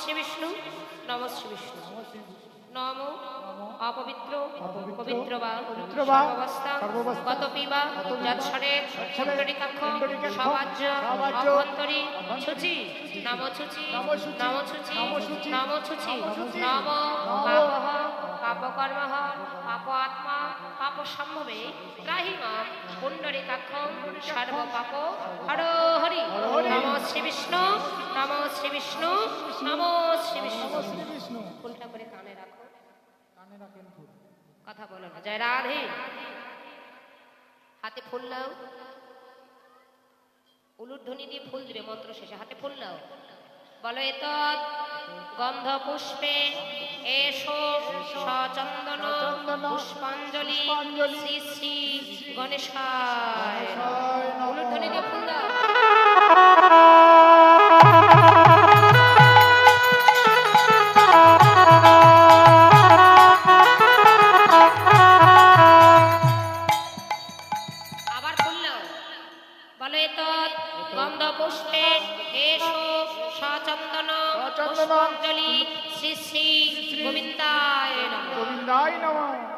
শ্রী বিষ্ণু নম শ্রী বিষ্ণু। নম অপবিত্র পবিত্র বা বা সর্বাবস্থা পিবা যৎসরে সবাজ্য অভ্যন্তরী ছুচি নম ছুচি নম ছুচি, নম ছুচি নম ছুচি, নম ছুচি নম ছুচি, নম পাপহ পাপকর্ম পাপ আত্মা পাপ সম্ভবে ত্রাহি মাম পুণ্ডরিকাক্ষ সর্ব পাপ হর হরি হরি। নম শ্রী বিষ্ণু। নম শ্রী বিষ্ণু নম শ্রী বিষ্ণু। বিষ্ণু। ফুলটা করে কানে রাখো। কানে রাখেন ফুল। কথা বলো না। জয় রাধে। হাতে ফুল নাও। উলুধ্বনি দিয়ে ফুল দিবে মন্ত্র শেষে। হাতে ফুল নাও। বলো এত গন্ধ পুষ্পে এসো সচন্দন পুষ্পাঞ্জলি শ্রী শ্রী গণেশায়। উলুধ্বনি দিয়ে ফুল দাও পুষ্পাঞ্জলি শ্রী শ্রী গোবিন্দায় নম। গোবিন্দায় নম।